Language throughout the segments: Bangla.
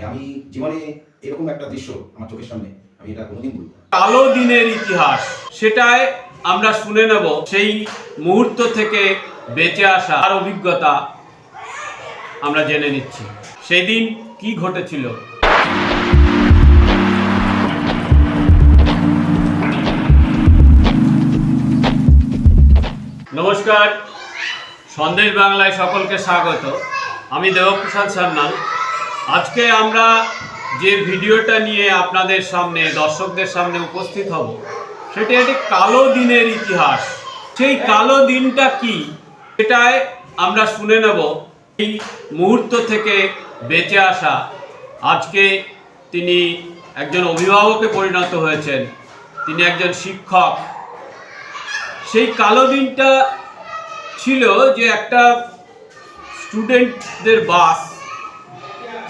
মানে আমি জীবনে এরকম একটা দৃশ্য আমার চোখের সামনে, আমি এটা কোনোদিন বলব কালো দিনের ইতিহাস, সেটাই আমরা শুনে নেব সেই মুহূর্ত থেকে বেঁচে আসা আর অভিজ্ঞতা আমরা জেনে নিচ্ছি। সেই দিন কি ঘটেছিল? নমস্কার, সন্দেশ বাংলায় সকলকে স্বাগত। আমি দেবপ্রসাদ সান্যাল। আজকে আমরা যে ভিডিওটা নিয়ে আপনাদের সামনে, দর্শকদের সামনে উপস্থিত হব, সেটি একটি কালো দিনের ইতিহাস। সেই কালো দিনটা কি, সেটাই আমরা শুনে নেব। এই মুহূর্ত থেকে বেঁচে আসা, আজকে তিনি একজন অভিভাবকে পরিণত হয়েছেন। তিনি একজন শিক্ষক। সেই কালো দিনটা ছিল যে একটা স্টুডেন্টদের বাস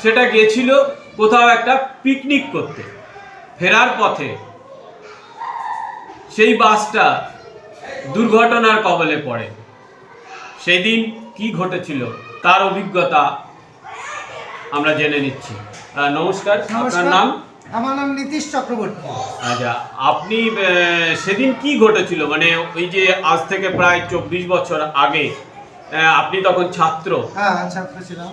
সেটা গেছিল কোথাও একটা পিকনিক করতে ফেরার পথে। সেই বাসটা দুর্ঘটনার কবলে পড়ে। সেই দিন কি ঘটেছিল তার অভিজ্ঞতা আমরা জেনে নিচ্ছি। নমস্কার আপনার নাম? আমার নাম নীতিশ চক্রবর্তী। আচ্ছা আপনি সেদিন কি ঘটেছিল? মানে ওই যে আজ থেকে প্রায় চব্বিশ বছর আগে আপনি তখন ছাত্র। হ্যাঁ ছাত্র ছিলাম।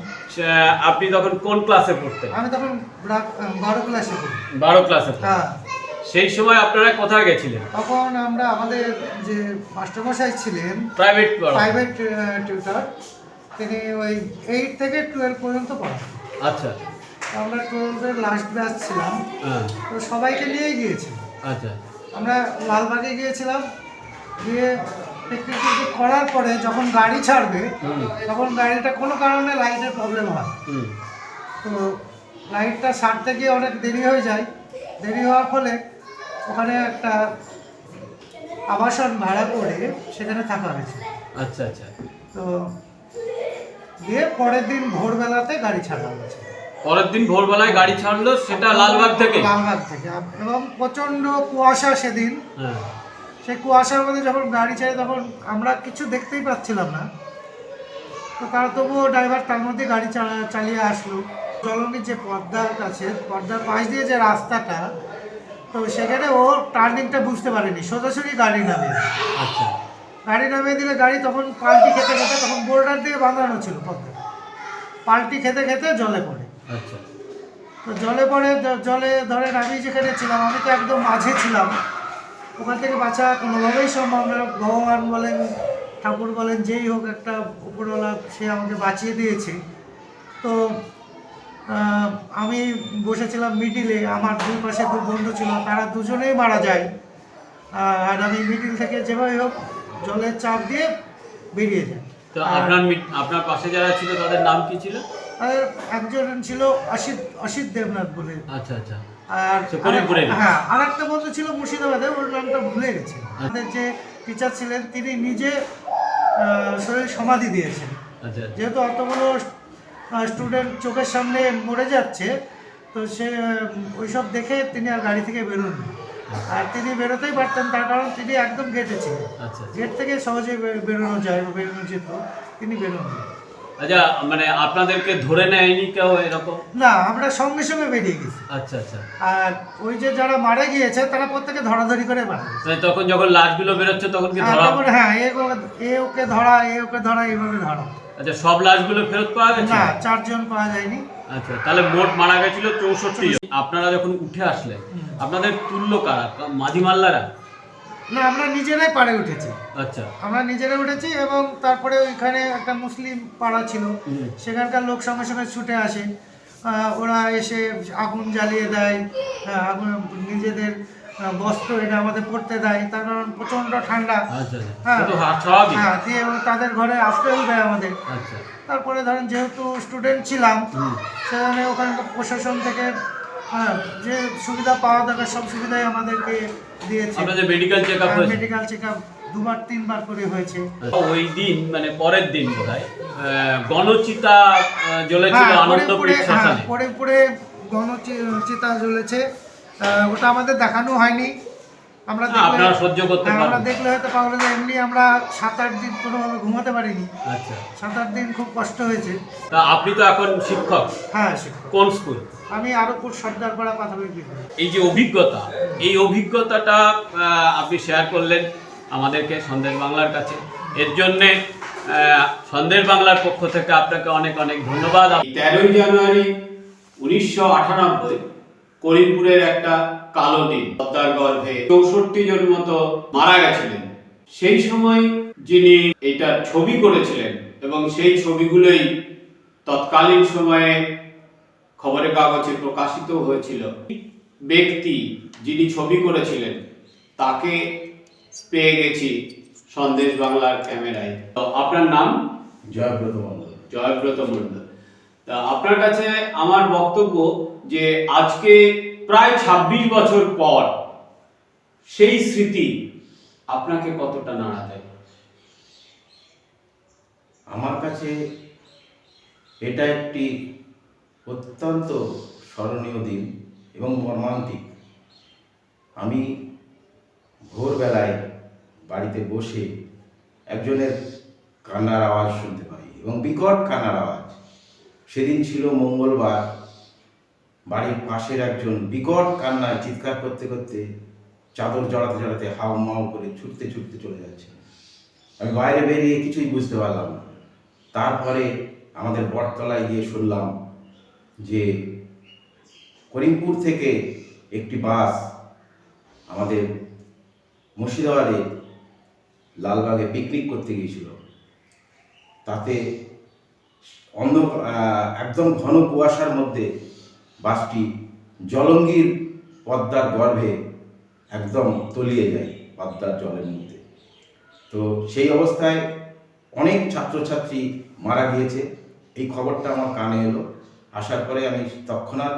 আপনি তখন কোন ক্লাসে পড়তেন? আমি তখন ব্রা- ক্লাসে পড়ি। বারো ক্লাসে হ্যাঁ। সেই সময় আপনারা কোথায় গেছিলেন? তখন আমরা আমাদের যে মাস্টারমশাই ছিলেন প্রাইভেট প্রাইভেট টিউটার তিনি ওই এইট থেকে টুয়েলভ পর্যন্ত পড়ান আচ্ছা। আমরা টুয়েলভের লাস্ট ব্যাচ ছিলাম। হ্যাঁ। তো সবাইকে নিয়েই গিয়েছিলাম। আচ্ছা। আমরা লালবাগে গিয়েছিলাম। গিয়ে পিকনিক টিকনিক করার পরে যখন গাড়ি ছাড়বে তখন গাড়িটা কোনো কারণে লাইটের প্রবলেম হয়। তো লাইটটা সারতে গিয়ে অনেক দেরি হয়ে যায়। দেরি হওয়ার ফলে ওখানে একটা আবাসন ভাড়া করে সেখানে থাকা হয়েছে। আচ্ছা আচ্ছা। তো দিয়ে পরের দিন ভোরবেলাতে গাড়ি ছাড়া হয়েছে। পরের দিন ভোরবেলায় গাড়ি ছাড়লো সেটা লালবাগ থেকে? লালবাগ থেকে। এবং প্রচণ্ড কুয়াশা সেদিন। হ্যাঁ। সেই কুয়াশার মধ্যে যখন গাড়ি ছাড়ে তখন আমরা কিছু দেখতেই পাচ্ছিলাম না। তো তারা তবুও ড্রাইভার তার মধ্যে গাড়ি চালা- চালিয়ে আসলো। জলঙ্গির যে পর্দার কাছে পর্দার পাশ দিয়ে যে রাস্তাটা তো সেখানে ও টার্নিংটা বুঝতে পারেনি। সোজাসুজি গাড়ি নামে আচ্ছা। গাড়ি নামিয়ে দিলে গাড়ি তখন পাল্টি খেতে খেতে তখন বোর্ডার দিয়ে বাঁধানো ছিল পর্দা পাল্টি খেতে খেতে জলে পড়ে। আচ্ছা। তো জলে পড়ে জলে ধরেন আমি যেখানে ছিলাম আমি তো একদম মাঝে ছিলাম। ওখান থেকে বাঁচা কোনোভাবেই সম্ভব না। ভগবান বলেন ঠাকুর বলেন যেই হোক একটা উপরওয়ালা সে আমাকে বাঁচিয়ে দিয়েছে। তো আমি বসেছিলাম মিডিলে আমার দুই পাশে দু বন্ধু ছিল তারা দুজনেই মারা যায়। আর আমি মিডিল থেকে যেভাবে হোক জলের চাপ দিয়ে বেরিয়ে যাই। তো আপনার আপনার পাশে যারা ছিল তাদের নাম কি ছিল? আর একজন ছিল অসিত অসিত দেবনাথ বলে। আচ্ছা আচ্ছা। আর? হ্যাঁ আর একটা বন্ধু ছিল মুর্শিদাবাদে ওর নামটা ভুলে গেছি। আমাদের যে টিচার ছিলেন তিনি নিজে শরীর সমাধি দিয়েছেন। আচ্ছা যেহেতু অতগুলো স্টুডেন্ট চোখের সামনে মরে যাচ্ছে তো সে ওইসব দেখে তিনি আর গাড়ি থেকে বেরোন আর তিনি বেরোতেই পারতেন তার কারণ তিনি একদম গেটে ছিলেন। আচ্ছা গেট থেকে সহজে বেরোনো যায় বা বেরোনো যেত তিনি বেরোন আচ্ছা মানে আপনাদেরকে ধরে নেয়নি কেউ এরকম? না আমরা সঙ্গে সঙ্গে বেরিয়ে গেছি। আচ্ছা আচ্ছা। আর ওই যে যারা মারা গিয়েছে তারা প্রত্যেকে ধরাধরি করে মারা মানে তখন যখন লাশগুলো বেরোচ্ছে তখন কি ধরা তখন হ্যাঁ এ ওকে- এ ওকে ধরা এ ওকে ধরা এইভাবে ধরা। আচ্ছা সব লাশগুলো ফেরত পাওয়া গেছে? না চারজন পাওয়া যায়নি। আচ্ছা তাহলে মোট মারা গেছিল চৌষট্টি আপনারা যখন উঠে আসলেন আপনাদের তুল্য কারা? মাঝি মাল্লারা? না আমরা নিজেরাই পাড়ে উঠেছি। আচ্ছা। আমরা নিজেরাই উঠেছি এবং তারপরে ওইখানে একটা মুসলিম পাড়া ছিল। সেখানকার লোক সঙ্গে সঙ্গে ছুটে আসে। ওরা এসে আগুন জ্বালিয়ে দেয়। আগুন নিজেদের বস্ত্র এটা আমাদের পড়তে দেয়। তার কারণ প্রচণ্ড ঠান্ডা। আচ্ছা হ্যাঁ। আচ্ছা তো হা- স্বাভাবিক। হ্যাঁ দিয়ে এবং তাদের ঘরে আশ্রয় দেয় আমাদের। আচ্ছা। তারপরে ধরেন যেহেতু স্টুডেন্ট ছিলাম সেখানে ওখানকার প্রশাসন থেকে হ্যাঁ যে সুবিধা পাওয়া দরকার সব সুবিধাই আমাদেরকে দিয়েছে। আপনাদের মেডিকেল চেকআপ হয়েছে? মেডিকেল চেকআপ দুবার তিনবার করে হয়েছে। ওই দিন মানে পরের দিন বোধ হয় গণচিতা জ্বলেছিল হ্যাঁ, আনন্দপুর পরে পরে- হ্যাঁ, শ্মশানে পরে পরে গণচিতা জ্বলেছে। ওটা আমাদের দেখানো হয়নি। আমরা আপনারা সহ্য করতে হ্যাঁ, আমরা দেখলে হয়তো পাগল হয়ে এমনি আমরা সাত আট দিন কোনোভাবে ঘুমাতে পারিনি। আচ্ছা। সাত আট দিন খুব কষ্ট হয়েছে। তা আপনি তো এখন শিক্ষক। হ্যাঁ শিক্ষক। কোন স্কুল? আমি আরবপুর সর্দারপাড়া প্রাথমিক বিদ্যালয়। এই যে অভিজ্ঞতা এই অভিজ্ঞতাটা আহ, আপনি শেয়ার করলেন আমাদেরকে সন্দেশ বাংলার কাছে। এর জন্যে আহ, সন্দেশ বাংলার পক্ষ থেকে আপনাকে অনেক অনেক ধন্যবাদ। তেরোই জানুয়ারি উনিশশো আটানব্বই করিমপুরের একটা কালো দিন। পদ্মার গর্ভে চৌষট্টি জন মতো মারা গেছিলেন। সেই সময় যিনি এটা ছবি করেছিলেন এবং সেই ছবিগুলোই তৎকালীন সময়ে খবরের কাগজে প্রকাশিত হয়েছিল। ব্যক্তি যিনি ছবি করেছিলেন তাকে পেয়ে গেছি সন্দেশ বাংলার ক্যামেরায়। তো আপনার নাম? জয়ব্রত মন্ডল জয়ব্রত মণ্ডল। তা আপনার কাছে আমার বক্তব্য যে আজকে প্রায় ২৬ বছর পর সেই স্মৃতি আপনাকে কতটা নাড়া দেয়? আমার কাছে এটা একটি অত্যন্ত স্মরণীয় দিন এবং মর্মান্তিক। আমি ভোরবেলায় বাড়িতে বসে একজনের কান্নার আওয়াজ শুনতে পাই এবং বিকট কান্নার আওয়াজ। সেদিন ছিল মঙ্গলবার। বাড়ির পাশের একজন বিকট কান্নায় চিৎকার করতে করতে চাদর জড়াতে জড়াতে হাও মাও করে ছুটতে ছুটতে চলে যাচ্ছে। আমি বাইরে বেরিয়ে কিছুই বুঝতে পারলাম না। তারপরে আমাদের বটতলায় গিয়ে শুনলাম যে করিমপুর থেকে একটি বাস আমাদের মুর্শিদাবাদে লালবাগে পিকনিক করতে গিয়েছিল। তাতে অন্ধ একদম ঘন কুয়াশার মধ্যে বাসটি জলঙ্গির পদ্মার গর্ভে একদম তলিয়ে যায় পদ্মার জলের মধ্যে। তো সেই অবস্থায় অনেক ছাত্রছাত্রী মারা গিয়েছে। এই খবরটা আমার কানে এলো। আসার পরে আমি তৎক্ষণাৎ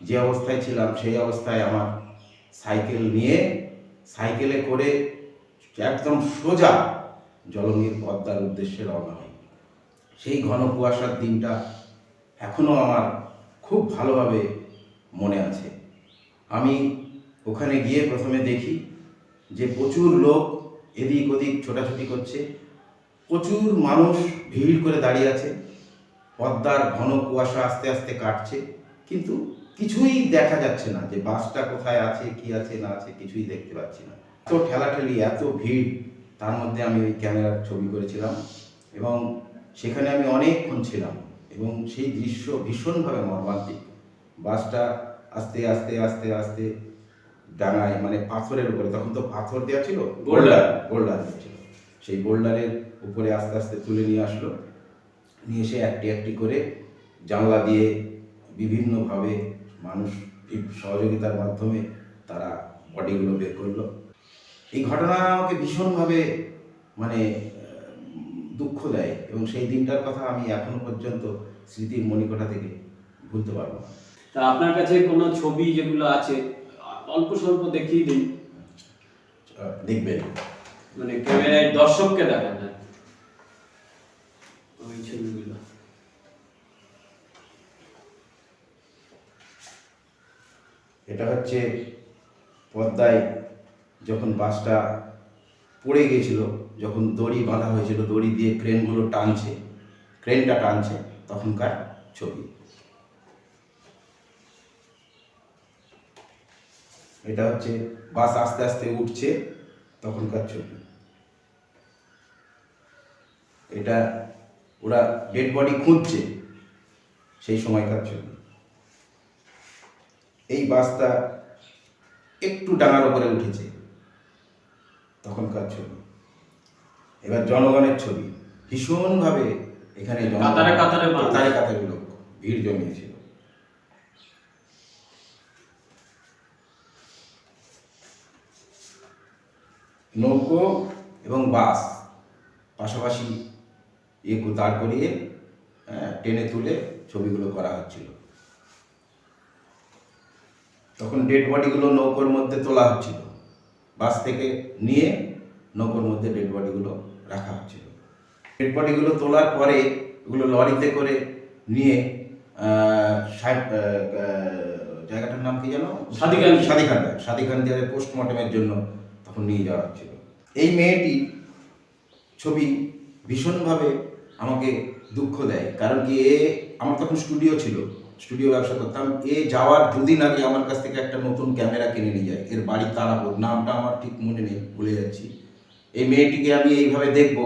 যে অবস্থায় ছিলাম, সেই অবস্থায় আমার সাইকেল নিয়ে সাইকেলে করে একদম সোজা জলঙ্গির পদ্মার উদ্দেশ্যে রওনা হই। সেই ঘন কুয়াশার দিনটা এখনও আমার খুব ভালোভাবে মনে আছে। আমি ওখানে গিয়ে প্রথমে দেখি যে প্রচুর লোক এদিক ওদিক ছোটাছুটি করছে। প্রচুর মানুষ ভিড় করে দাঁড়িয়ে আছে। পদ্মার ঘন কুয়াশা আস্তে আস্তে কাটছে। কিন্তু কিছুই দেখা যাচ্ছে না যে বাসটা কোথায় আছে, কি আছে, না আছে, কিছুই দেখতে পাচ্ছি না। এত ঠেলাঠেলি, এত ভিড়, তার মধ্যে আমি ওই ক্যামেরার ছবি করেছিলাম এবং সেখানে আমি অনেকক্ষণ ছিলাম। এবং সেই দৃশ্য ভীষণভাবে মর্মান্তিক। বাসটা আস্তে আস্তে আস্তে আস্তে ডাঙায় মানে পাথরের উপরে তখন তো পাথর দেওয়া ছিল. বোল্ডার। ছিল। সেই বোল্ডারের উপরে আস্তে আস্তে তুলে নিয়ে আসলো। নিয়ে এসে একটি একটি করে জানলা দিয়ে বিভিন্নভাবে মানুষ সহযোগিতার মাধ্যমে তারা বডিগুলো বের করল। এই ঘটনা আমাকে ভীষণভাবে মানে দুঃখ দেয় এবং সেই দিনটার কথা আমি এখনও পর্যন্ত স্মৃতির মণিকোটা থেকে ভুলতে পারব তা আপনার কাছে কোনো ছবি যেগুলো আছে অল্প স্বল্প দেখিয়ে দিন। দেখবেন। মানে ক্যামেরায় দর্শককে দেখান না ওই ছবিগুলো। এটা হচ্ছে পদ্মায় যখন বাসটা পড়ে গিয়েছিল যখন দড়ি বাঁধা হয়েছিল, দড়ি দিয়ে ক্রেনগুলো টানছে, ক্রেনটা টানছে তখনকার ছবি। এটা হচ্ছে বাস আস্তে আস্তে উঠছে তখনকার ছবি। এটা ওরা ডেড বডি খুঁজছে সেই সময়কার ছবি। এই বাসটা একটু ডাঙার উপরে উঠেছে তখনকার ছবি। এবার জনগণের ছবি। ভীষণভাবে এখানে কাতারে কাতারে কাতারে কাতারে লোক ভিড় জমিয়েছিল। নৌকো এবং বাস পাশাপাশি ইয়ে দাঁড় করিয়ে হ্যাঁ, টেনে তুলে ছবিগুলো করা হচ্ছিল। তখন ডেড বডিগুলো নৌকোর মধ্যে তোলা হচ্ছিল। বাস থেকে নিয়ে নৌকোর মধ্যে ডেড বডিগুলো রাখা হচ্ছিল। ডেড বডিগুলো তোলার পরে এগুলো লরিতে করে নিয়ে জায়গাটার নাম কি জানো সাদিকান্দি। সাদিকান্দা সাদিকান্দিয়ারে পোস্টমর্টমের জন্য তখন নিয়ে যাওয়া হচ্ছিল। এই মেয়েটি ছবি ভীষণভাবে আমাকে দুঃখ দেয়। কারণ কি এ আমার তখন স্টুডিও ছিল। স্টুডিও ব্যবসা করতাম। এ যাওয়ার দুদিন আগে আমার কাছ থেকে একটা নতুন ক্যামেরা কিনে নিয়ে যায়। এর বাড়ি তারাপুর। নামটা আমার ঠিক মনে নেই ভুলে যাচ্ছি। এই মেয়েটিকে আমি এইভাবে দেখব,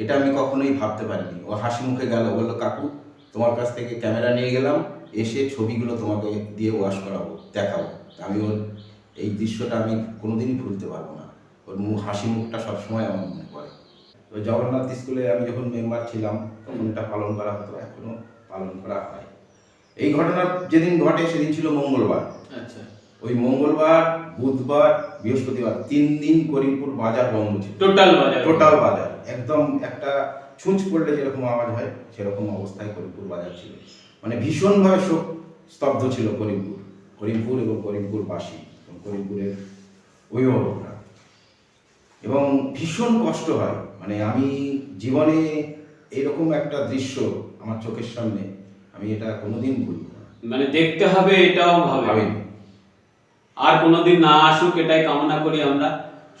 এটা আমি কখনোই ভাবতে পারিনি। ও হাসি মুখে গেল, বলল, কাকু, তোমার কাছ থেকে ক্যামেরা নিয়ে গেলাম, এসে ছবিগুলো তোমাকে দিয়ে ওয়াশ করাবো, দেখাবো। আমি ওর, এই দৃশ্যটা আমি কোনোদিনই ভুলতে পারব না। ওর মুখ হাসি মুখটা সবসময় আমার মনে পড়ে। ওই জগন্নাথ স্কুলে আমি যখন মেম্বার ছিলাম, তখন এটা পালন করা হতো এখনও পালন করা হয়। এই ঘটনা যেদিন ঘটে, সেদিন ছিল মঙ্গলবার। আচ্ছা। ওই মঙ্গলবার বুধবার বৃহস্পতিবার তিন দিন করিমপুর বাজার বন্ধ ছিল। টোটাল বাজার। টোটাল বাজার। একদম একটা ছুঁচ পড়লে যেরকম আওয়াজ হয় সেরকম অবস্থায় করিমপুর বাজার ছিল। মানে ভীষণভাবে শোক স্তব্ধ ছিল করিমপুর। করিমপুর এবং করিমপুরবাসী এবং করিমপুরের অভিভাবকরা। এবং ভীষণ কষ্ট হয়। মানে আমি জীবনে এরকম একটা দৃশ্য আমার চোখের সামনে আমি এটা কোনোদিন ভুলব না। মানে দেখতে হবে এটাও ভাবে। আর কোনোদিন না আসুক এটাই কামনা করি আমরা।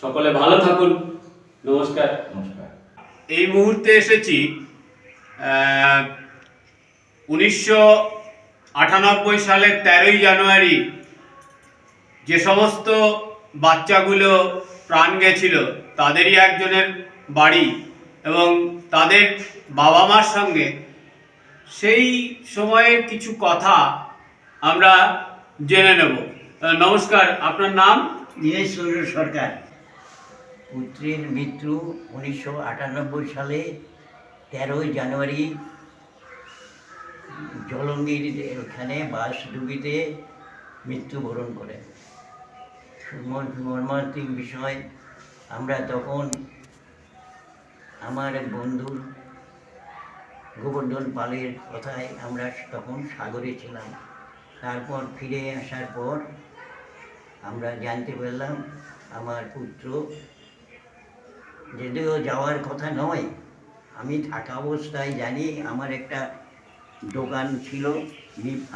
সকলে ভালো থাকুন। নমস্কার। নমস্কার। এই মুহূর্তে এসেছি উনিশশো আটানব্বই সালের তেরোই জানুয়ারি যে সমস্ত বাচ্চাগুলো প্রাণ গেছিল তাদেরই একজনের বাড়ি এবং তাদের বাবা মার সঙ্গে সেই সময়ের কিছু কথা আমরা জেনে নেব। নমস্কার, আপনার নাম? চন্দ্র সরকার। পুত্রের মৃত্যু উনিশশো আটানব্বই সালে, তেরোই জানুয়ারি, জলঙ্গির ওখানে বাস ডুবিতে মৃত্যুবরণ করে। মর্মান্তিক বিষয়, আমরা তখন আমার বন্ধুর গোবর্ধন পালের কথায় আমরা তখন সাগরে ছিলাম। তারপর ফিরে আসার পর আমরা জানতে পারলাম আমার পুত্র যদিও যাওয়ার কথা নয়, আমি থাকা অবস্থায় জানি আমার একটা দোকান ছিল।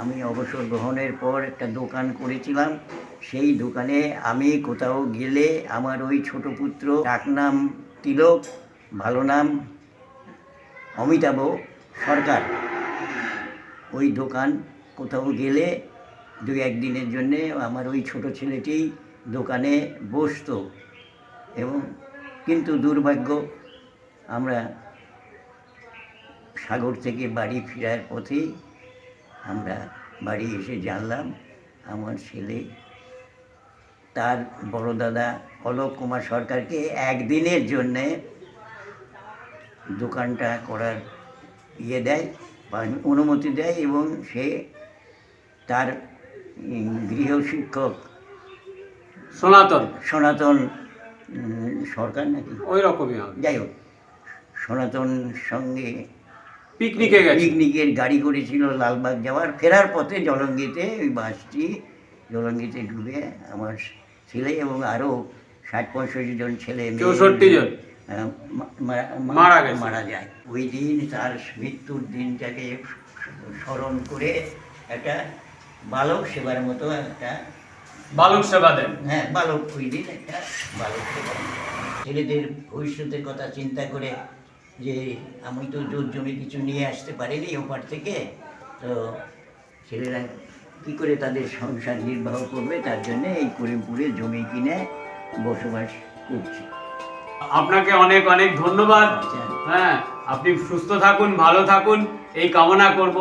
আমি অবসর গ্রহণের পর একটা দোকান করেছিলাম। সেই দোকানে আমি কোথাও গেলে আমার ওই ছোট পুত্র ডাকনাম তিলক, ভালো নাম অমিতাভ সরকার। ওই দোকান কোথাও গেলে দু একদিনের জন্যে আমার ওই ছোট ছেলেটি দোকানে বসতো। এবং কিন্তু দুর্ভাগ্য, আমরা সাগর থেকে বাড়ি ফেরার পথে আমরা বাড়ি এসে জানলাম, আমার ছেলে তার বড় দাদা অলোক কুমার সরকারকে একদিনের জন্যে দোকানটা করার ইয়ে দেয় বা অনুমতি দেয় এবং সে তার উম, গৃহ শিক্ষক সনাতন সনাতন সরকার নাকি? ওই রকমই যাই হোক সনাতন সঙ্গে পিকনিকে পিকনিকের গাড়ি করেছিল লালবাগ যাওয়ার। ফেরার পথে জলঙ্গিতে ওই বাসটি জলঙ্গিতে ডুবে আমার ছেলে এবং আরও ষাট পঁয়ষট্টি জন ছেলে চৌষট্টি জন। মারা মারা যায়। ওই দিন তার মৃত্যুর দিনটাকে স্মরণ করে একটা বালক সেবার মতো একটা বালক সেবা দেন। হ্যাঁ বালক ওই দিন একটা বালক সেবা। ছেলেদের ভবিষ্যতের কথা চিন্তা করে যে আমি তো জোর জমি কিছু নিয়ে আসতে পারিনি ওপার থেকে তো ছেলেরা কী করে তাদের সংসার নির্বাহ করবে? তার জন্য এই করিমপুরে জমি কিনে বসবাস করছি। আপনাকে অনেক অনেক ধন্যবাদ। আচ্ছা। হ্যাঁ আপনি সুস্থ থাকুন ভালো থাকুন এই কামনা করব।